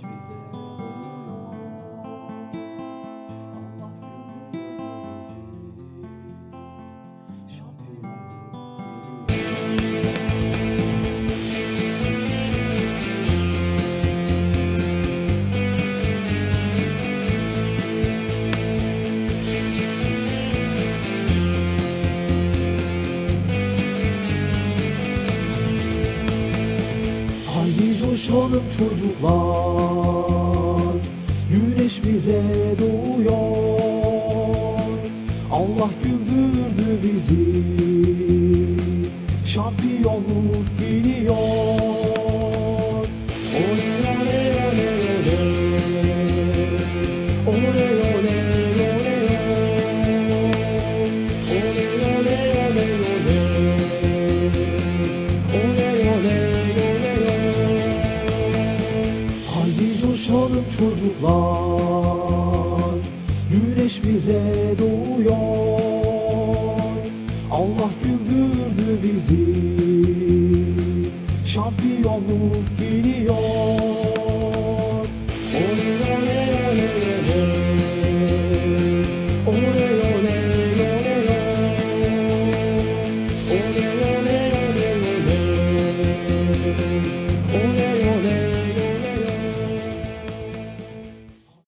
juízo coşalım çocuklar. Güneş bize doğuyor. Allah güldürdü bizi. Şampiyonluk geliyor coşalım çocuklar Güneş bize doğuyor. Allah güldürdü bizi Şampiyonluk geliyor